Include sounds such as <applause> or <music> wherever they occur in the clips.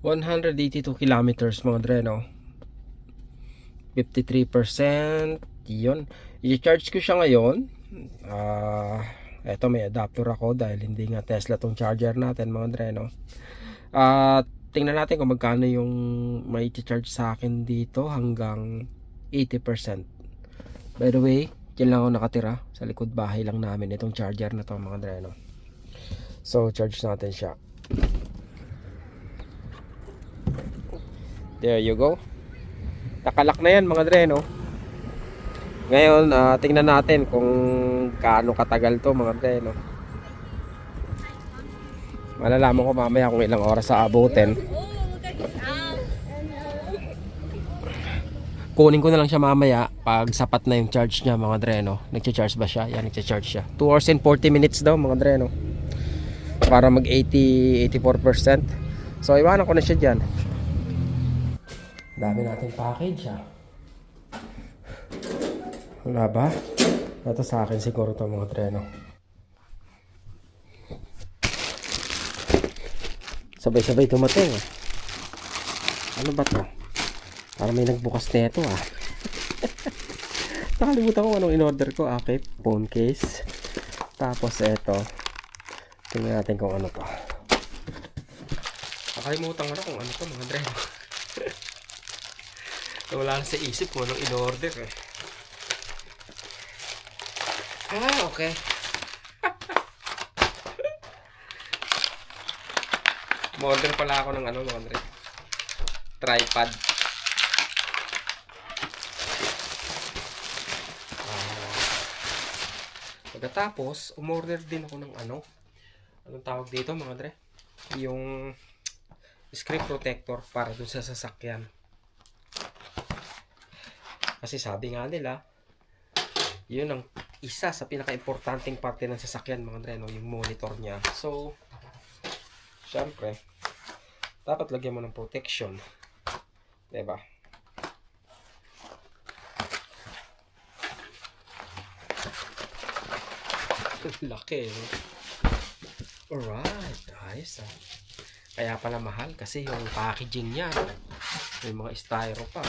182 kilometers mga dre, no? 53%. Yun. I-charge ko siya ngayon. Ah, eto may adapter ako dahil hindi nga Tesla tong charger natin mga dre, no? At tingnan natin kung magkano yung may charge sa akin dito hanggang 80%. By the way, dyan lang ako nakatira. Sa likod bahay lang namin itong charger na to mga dre, no? So, charge natin siya. There you go. Nakalak na yan mga dre, no? Ngayon, ah, tingnan natin kung kaano katagal to mga dre, no? Malalaman ko mamaya kung ilang oras sa abutin. Kunin ko na lang siya mamaya pag sapat na yung charge niya mga dre, no? Nagcha-charge ba siya? Yan, nagcha-charge siya. 2 hours and 40 minutes daw mga dre, no? Para mag 80, 84%. So, iwanan ko na siya dyan. Dami natin package ah. Wala ba? Ito sa akin siguro to mga treno. Sabay-sabay tumating ah. Ano ba to? Parang may nagbukas na ito ah. <laughs> Nakalimutan ko anong in-order ko. Okay, phone case. Tapos ito. Tingnan natin kung ano to. Nakalimutan ko na kung ano to mga treno. Wala na sa isip ko anong in-order eh. Ah, okay. <laughs> Order pala ako ng ano, mga Andre. Tripod. Ah. Pagkatapos, umorder din ako ng ano. Anong tawag dito, mga? Yung screen protector para dun sa sasakyan. Kasi sabi nga nila, yun ang isa sa pinaka-importanting parte ng sasakyan mga Andre, no? yung monitor niya. So, syempre, dapat lagyan mo ng protection. ba? <laughs> Laki, no? Alright, ayos ah. Kaya pala mahal kasi yung packaging niya, may mga styro pa.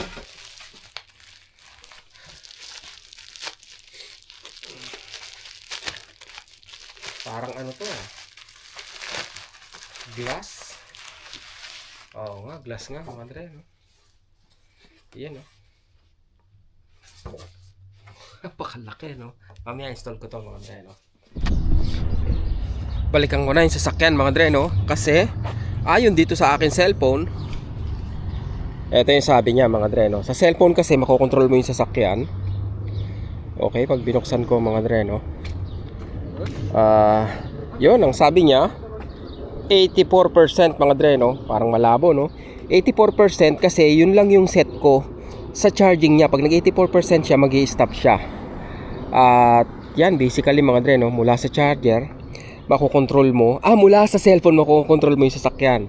Parang ano to ah. Glass. Oo nga, glass nga mga Andre. No? Yan no. Napakalaki no. Mamaya install ko to mga Andre no. Balikan ko na yung sasakyan mga Andre no. Kasi ayon dito sa akin cellphone. Ito yung sabi niya mga Andre no. Sa cellphone kasi makokontrol mo yung sasakyan. Okay, pag binuksan ko mga Andre no. Ah, yun ang sabi niya 84% mga dre no? Parang malabo no? 84% kasi yun lang yung set ko sa charging niya. Pag nag 84% siya mag stop siya. At yan basically mga dre no? Mula sa charger makokontrol mo. Ah mula sa cellphone makokontrol mo yung sasakyan.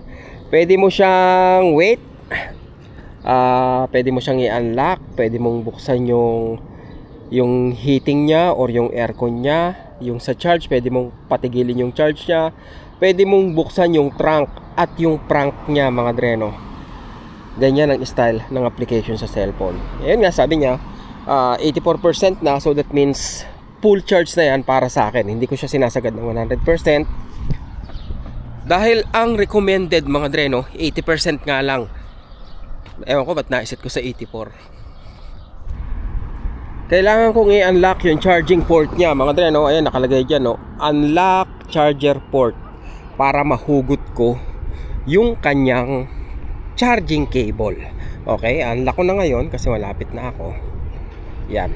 Pwede mo siyang wait. Ah pwede mo siyang i-unlock. Pwede mong buksan yung yung heating niya or yung aircon niya yung sa charge pwede mong patigilin yung charge niya pwede mong buksan yung trunk at yung prank niya mga dreno. Ganyan ang style ng application sa cellphone. Ayun nga sabi niya ah, 84% na so that means full charge na yan para sa akin. Hindi ko siya sinasagad ng 100% dahil ang recommended mga dreno 80% nga lang. Ewan ko ba't naisit ko sa 84 kailangan kong i-unlock yung charging port niya. Mga dre no? Ayan nakalagay dyan no? Unlock charger port para mahugot ko yung kanyang charging cable. Okay unlock ko na ngayon kasi malapit na ako. Yan.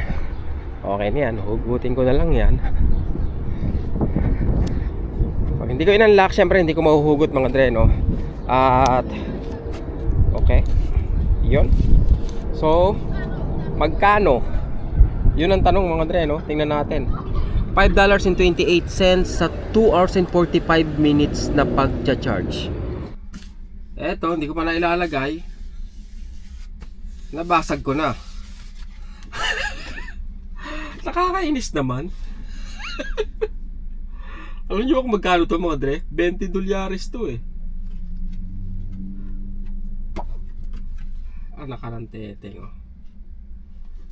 Okay na yan. Hugutin ko na lang yan. Pag hindi ko in-unlock syempre hindi ko mahuhugot mga dre no? At okay. Yun. So magkano yun ang tanong mga dre, no? Tingnan natin. $5.28 sa 2 hours and 45 minutes na pagcha-charge. Eto, hindi ko pa na ilalagay. Nabasag ko na. <laughs> Nakakainis naman. <laughs> Alam niyo kung magkano to mga dre? 20 dolyares to eh. Anak ka ng oh.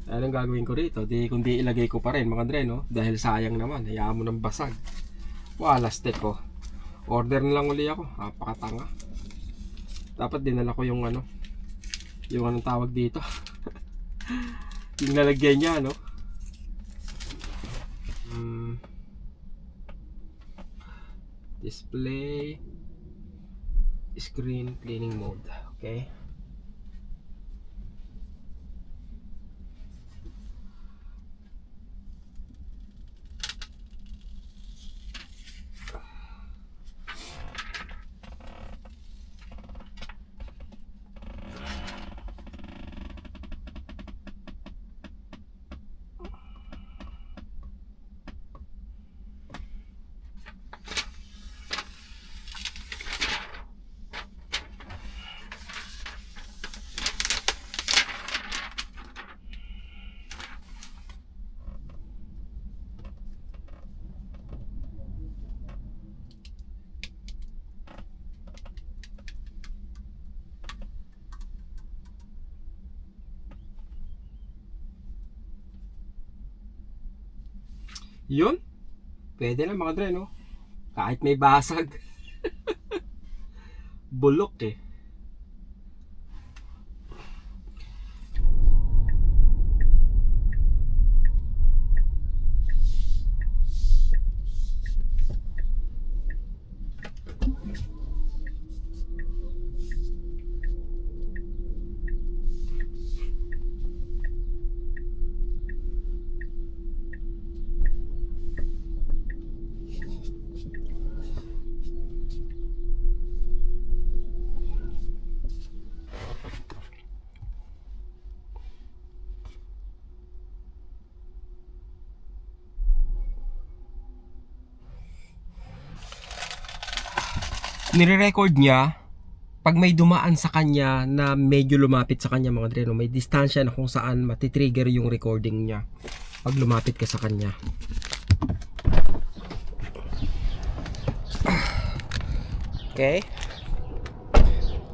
Anong gagawin ko rito? Di, kundi ilagay ko pa rin mga dre, no? Dahil sayang naman, hayaan mo ng basag. Wala, stick ko. Order na lang uli ako. Napakatanga. Dapat dinala ko yung ano, yung anong tawag dito. <laughs> yung lalagyan niya, no? Hmm. Display screen cleaning mode. Okay. Yun. Pwede na mga dre, no? Kahit may basag. <laughs> Bulok eh. Nire-record niya pag may dumaan sa kanya na medyo lumapit sa kanya mga dre, no, may distansya na kung saan matitrigger yung recording niya pag lumapit ka sa kanya. Okay.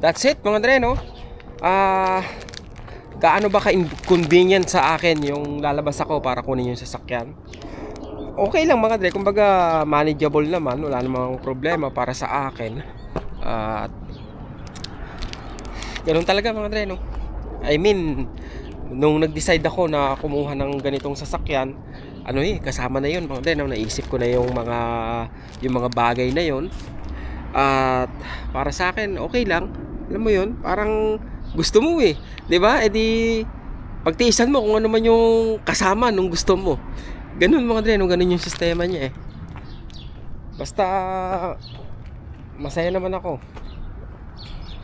That's it mga dre, no? Ah, gaano ba ka-convenient sa akin yung lalabas ako para kunin yung sasakyan? Okay lang mga dre, kumbaga manageable naman, wala namang problema para sa akin. At ganun talaga mga dre, no? I mean, nung nag-decide ako na kumuha ng ganitong sasakyan, ano eh, kasama na yun mga dre, no? naisip ko na yung mga yung mga bagay na yun. At para sa akin, okay lang. Alam mo yun, parang gusto mo eh. 'Di ba? E di pagtiisan mo kung ano man yung kasama nung gusto mo. Ganun mga dre, no? ganun yung sistema niya eh. Basta masaya naman ako.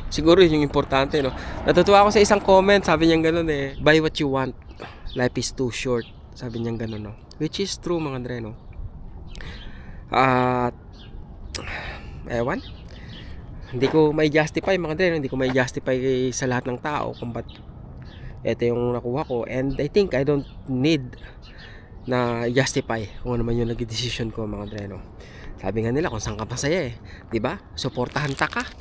Siguro yun yung importante, no? Natutuwa ako sa isang comment, sabi niya ganun eh, buy what you want. Life is too short. Sabi niya ganun, no? Which is true mga dre, no? At ewan. Hindi ko may justify mga dre, no? hindi ko may justify sa lahat ng tao kung ba't ito yung nakuha ko and I think I don't need na justify kung ano man yung naging decision ko mga dreno. Sabi nga nila kung saan ka masaya eh. ba? Suportahan ta ka. <laughs>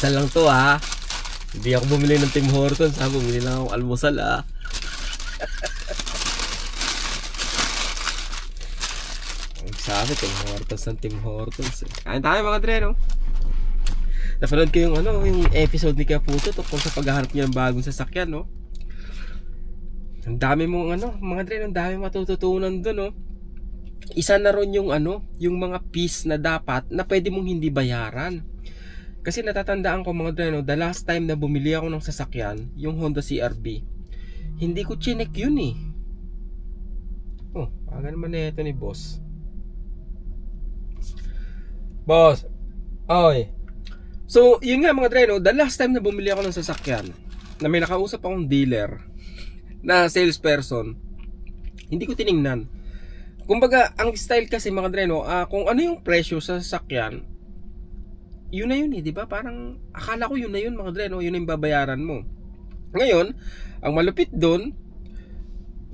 Almusal lang to ha. Hindi ako bumili ng Tim Hortons ha. Bumili lang ako almusal ha. Ang sabi, Tim Hortons ng Tim Hortons. eh. Kain tayo mga dre, no? Napanood ko yung ano, yung episode ni Kaputo tungkol sa paghahanap niya ng bagong sasakyan, no? Ang dami mong ano, mga dre, ang dami matututunan doon, no? Isa na ron yung ano, yung mga piece na dapat na pwede mong hindi bayaran. Kasi natatandaan ko mga dreno, the last time na bumili ako ng sasakyan, yung Honda CRV, hindi ko chinek yun eh. Oh, aga naman na ito ni boss. Boss, oy. So, yun nga mga dreno, the last time na bumili ako ng sasakyan, na may nakausap akong dealer, na salesperson, hindi ko tiningnan. kumbaga, ang style kasi mga dre, no, ah, kung ano yung presyo sa sasakyan, yun na yun eh, di ba? Parang, akala ko yun na yun mga dre, no, yun na yung babayaran mo. Ngayon, ang malupit doon,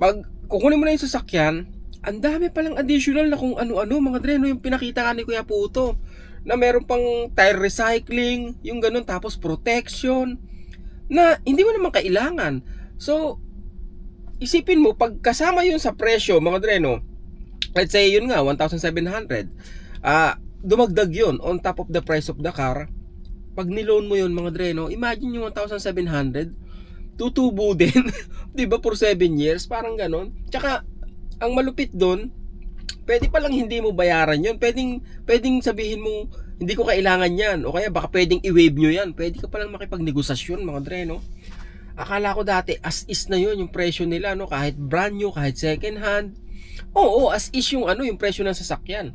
pag kukunin mo na yung sasakyan, ang dami palang additional na kung ano-ano mga dre, no, yung pinakita ka ni Kuya Puto, na meron pang tire recycling, yung ganun, tapos protection, na hindi mo naman kailangan. So, isipin mo, pag kasama yun sa presyo, mga dre, no, let's say yun nga 1,700 ah dumagdag yun on top of the price of the car pag niloan mo yun mga dreno imagine yung 1,700 tutubo <laughs> din 'di ba for 7 years? Parang ganon. Tsaka ang malupit doon pwede pa lang hindi mo bayaran yun. Pwedeng pwedeng sabihin mo hindi ko kailangan yan. O kaya baka pwedeng i-waive nyo yan. Pwede ka pa lang makipagnegosasyon mga dreno. Akala ko dati as is na yun yung presyo nila no? Kahit brand new kahit second hand. Oo, as is yung ano, yung presyo ng sasakyan.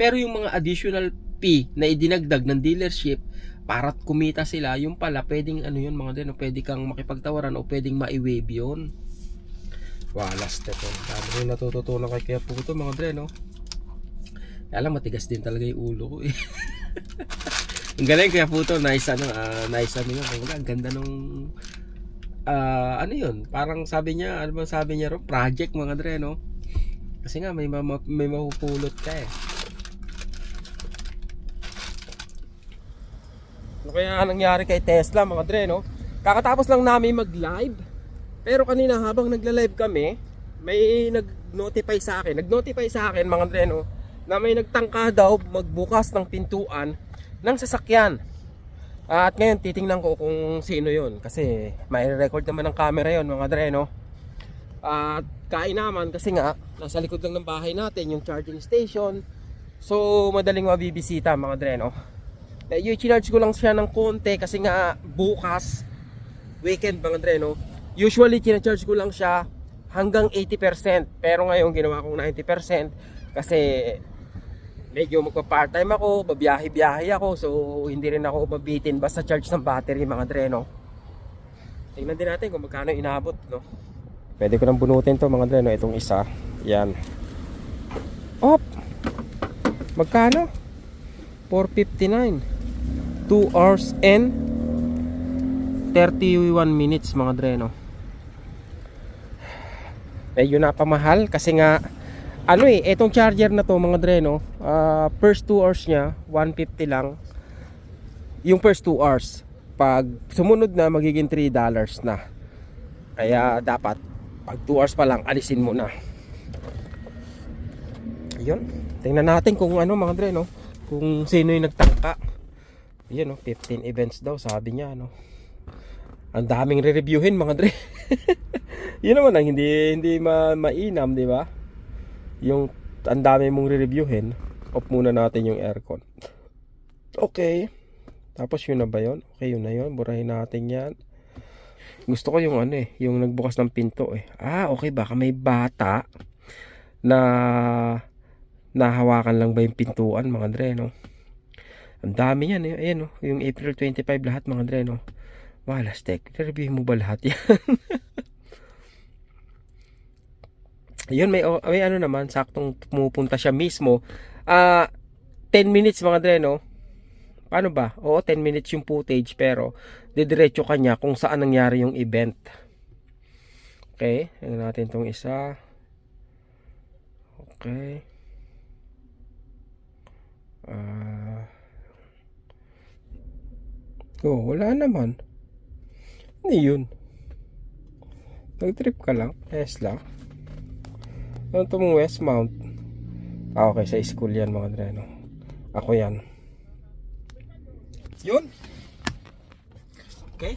Pero yung mga additional fee na idinagdag ng dealership para kumita sila, yung pala pwedeng ano yun mga din, pwede kang makipagtawaran o pwedeng ma-waive yun. Walas wow, ito. Dami rin natututunan kay Kuya Puto mga dre, no? Lang matigas din talaga yung ulo ko eh. <laughs> ang galing Kuya Puto, nice ano, ah, nice ano yun. Ang ganda nung ah, ano yun, parang sabi niya, ano ba sabi niya ro, project mga dre, no? Kasi nga may mama, may mapupulot ka eh. Ano kaya nangyari kay Tesla mga dre no? Kakatapos lang namin mag-live. Pero kanina habang nagla-live kami, may nag-notify sa akin, nag-notify sa akin mga dre no, na may nagtangka daw magbukas ng pintuan ng sasakyan. At ngayon titingnan ko kung sino 'yon kasi may record naman ng camera 'yon mga dre no. At kain naman kasi nga nasa likod lang ng bahay natin yung charging station. So madaling mabibisita mga dre no. Medyo charge ko lang siya ng konti kasi nga bukas weekend mga dre no. Usually charge ko lang siya hanggang 80% pero ngayon ginawa kong 90% kasi medyo magpa-part-time ako, babiyahe-biyahe ako so hindi rin ako mabitin basta charge ng battery mga dre no. Tingnan din natin kung magkano inabot no. Pwede ko nang bunutin to mga dre no, itong isa. Yan. Op. Magkano? 459. 2 hours and 31 minutes mga dre no. Medyo napamahal kasi nga ano eh, etong charger na to mga dre no, ah, first 2 hours niya 150 lang. Yung first 2 hours. Pag sumunod na magiging 3 dollars na. Kaya dapat pag 2 hours pa lang alisin mo na. Ayun. Tingnan natin kung ano mga dre no, kung sino yung nagtangka. Ayun no, 15 events daw sabi niya no. Ang daming re-reviewin mga dre. <laughs> Yun naman ang hindi hindi ma mainam, di ba? Yung ang dami mong re-reviewin, off muna natin yung aircon. Okay. Tapos yun na ba yun? Okay, yun na yun. Burahin natin yan. Gusto ko yung ano eh, yung nagbukas ng pinto eh. Ah, okay, baka may bata na nahawakan lang ba yung pintuan mga dre, no? Ang dami yan eh. Ayan, no? Yung April 25 lahat mga dre, no? Wala, Stek. Review mo ba lahat yan? <laughs> Yun, may, may ano naman, saktong pumupunta siya mismo. Ah, 10 minutes mga dre, no? Paano ba? Oo, 10 minutes yung footage, pero didiretso kanya kung saan nangyari yung event. Okay, tingnan natin tong isa. Okay. Ah. Oh, wala naman. Ano yun? Nag-trip ka lang, Tesla. Ano ito mong Westmount? Ah, okay. Sa school yan mga dre, no? Ako yan. Yun. Okay.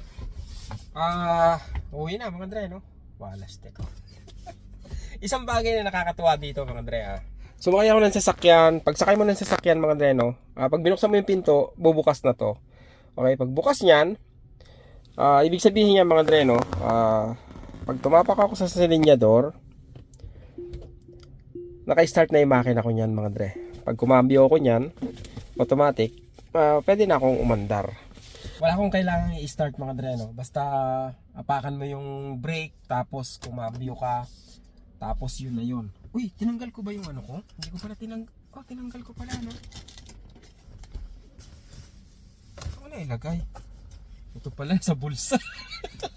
Ah, uwi na mga dre, no? Walas, teko. <laughs> Isang bagay na nakakatuwa dito mga dre, ah. Sumakay ako ng sasakyan. Pag sakay mo ng sasakyan mga dre, no? Ah, pag binuksan mo yung pinto, bubukas na to. Okay, pag bukas niyan, ah, ibig sabihin niya mga dre, no? Ah, pag tumapak ako sa silinyador, naka-start na yung makina ko niyan mga dre. Pag kumambyo ako niyan, automatic, ah, pwede na akong umandar. Wala akong kailangan i-start mga dre, no? Basta apakan mo yung brake, tapos kumambyo ka, tapos yun na yun. Uy, tinanggal ko ba yung ano ko? Hindi ko pala tinanggal. Oh, tinanggal ko pala, no? Wala ilagay. Ito pala sa bulsa.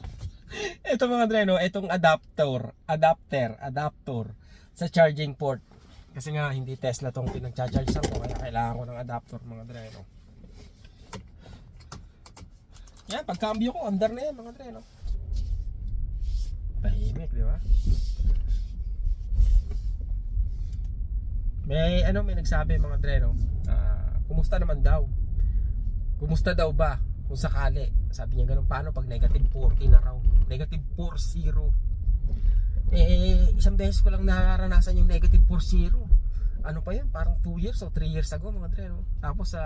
<laughs> ito mga dre, no? Itong adapter, adapter, adapter sa charging port. Kasi nga, hindi Tesla tong pinag-charge ko. Kaya kailangan ko ng adapter, mga dre, no? Yan, pagkambyo ko, under na yan, mga dre, no? Tahimik, di ba? May ano may nagsabi mga dre no. ah, kumusta naman daw? Kumusta daw ba? Kung sakali. Sabi niya ganun paano pag negative 40 na raw. Negative 40. Eh isang beses ko lang nararanasan yung negative 40. Ano pa yun? Parang 2 years o 3 years ago mga dre no. Tapos sa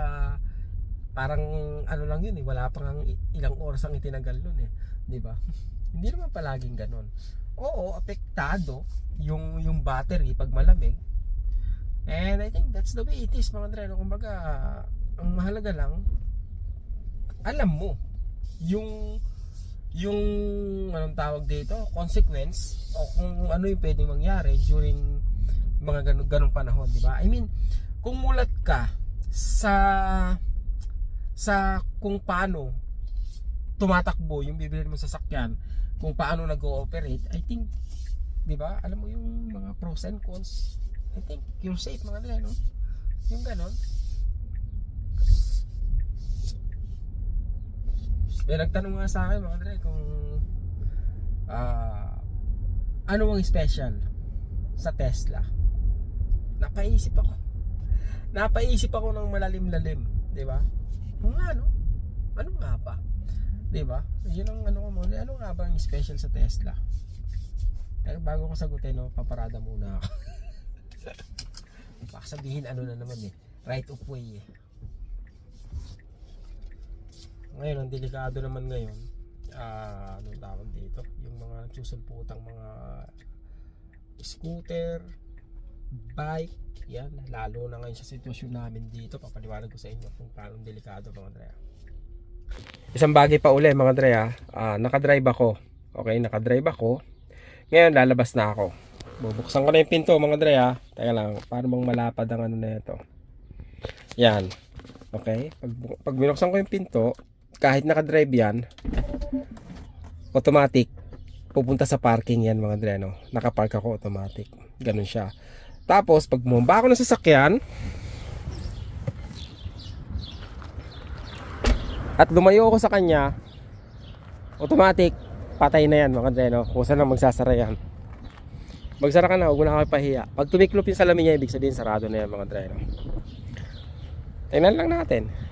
parang ano lang yun eh, wala pang ilang oras ang itinagal nun eh, 'di ba? <laughs> Hindi naman palaging ganun. Oo, apektado yung yung battery pag malamig. And I think that's the way it is mga dre. No? Kumbaga, ang mahalaga lang, alam mo yung yung anong tawag dito, consequence o kung ano yung pwedeng mangyari during mga ganun, ganung panahon, di ba? I mean, kung mulat ka sa sa kung paano tumatakbo yung bibili mo sa sasakyan, kung paano nag-ooperate, I think, di ba, alam mo yung mga pros and cons, I think you're safe mga dre, no? Yung ganon. May nagtanong nga sa akin mga dre kung ah ano ang special sa Tesla. Napaisip ako. Napaisip ako ng malalim-lalim, 'di ba? Kung ano? Ano nga ba? 'Di ba? Yun ang ano mo, ano nga ba ang special sa Tesla? Pero bago ko sagutin, no, paparada muna ako. <laughs> Baka sabihin ano na naman eh. Right of way eh. Ngayon, ang delikado naman ngayon, ah, anong tawag dito? Yung mga nagsusulputang mga scooter, bike, yan. Lalo na ngayon sa sitwasyon namin dito, papaliwanag ko sa inyo kung paano delikado mga Drea. Isang bagay pa uli mga Drea, ah, nakadrive ako. Okay, nakadrive ako. Ngayon, lalabas na ako. Bubuksan ko na yung pinto mga dre ha. Teka lang, para bang malapad ang ano na ito. Yan. Okay? Pag, pag binuksan ko yung pinto, kahit nakadrive yan, automatic, pupunta sa parking yan mga dre no. Nakapark ako automatic. Ganun siya. Tapos, pag bumaba ako ng sasakyan, at lumayo ako sa kanya, automatic, patay na yan mga dre no. Kung saan magsasara yan. Magsara ka na, huwag mo na ako pahiya. Pag tumiklop yung salamin niya, ibig sabihin sarado na yan mga driver. Tingnan lang natin.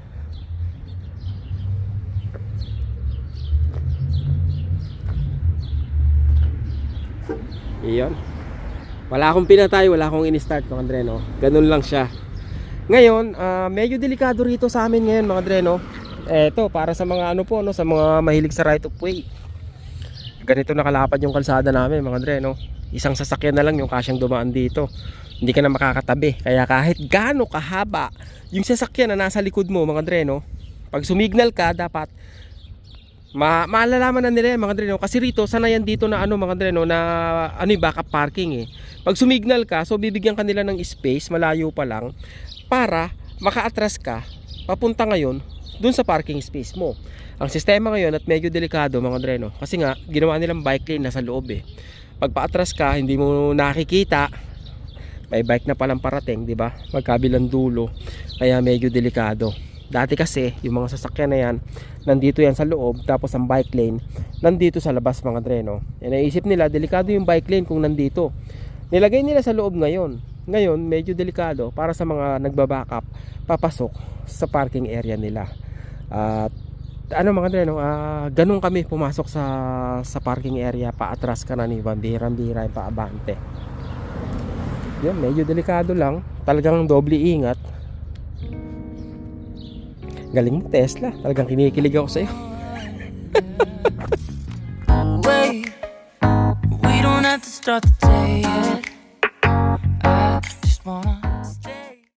Iyon. Wala akong pinatay, wala akong in-start mga dreno. Ganun lang siya. Ngayon, ah, medyo delikado rito sa amin ngayon mga dreno. Eto, para sa mga ano po, no, sa mga mahilig sa right of way. Ganito nakalapad yung kalsada namin mga dreno isang sasakyan na lang yung kasyang dumaan dito hindi ka na makakatabi kaya kahit gaano kahaba yung sasakyan na nasa likod mo mga dreno pag sumignal ka dapat ma maalalaman na nila yan, mga dreno. Kasi rito sanayan dito na ano mga dreno na ano yung backup parking eh. Pag sumignal ka so bibigyan ka nila ng space malayo pa lang para maka-atras ka papunta ngayon dun sa parking space mo. Ang sistema ngayon at medyo delikado mga dreno kasi nga ginawa nilang bike lane nasa loob eh. Pag paatras ka hindi mo nakikita may bike na palang parating di ba? Magkabilang dulo kaya medyo delikado dati kasi yung mga sasakyan na yan nandito yan sa loob tapos ang bike lane nandito sa labas mga dreno. E naisip nila delikado yung bike lane kung nandito. Nilagay nila sa loob ngayon. Ngayon medyo delikado para sa mga nagbabackup papasok sa parking area nila. At ano mga dre, no? ah, ganun kami pumasok sa sa parking area paatras ka na ni bambirang-bira paabante. Yun medyo delikado lang. Talagang doble ingat galing mo Tesla talagang kinikilig ako sa'yo Wait, we don't have to start the day yet.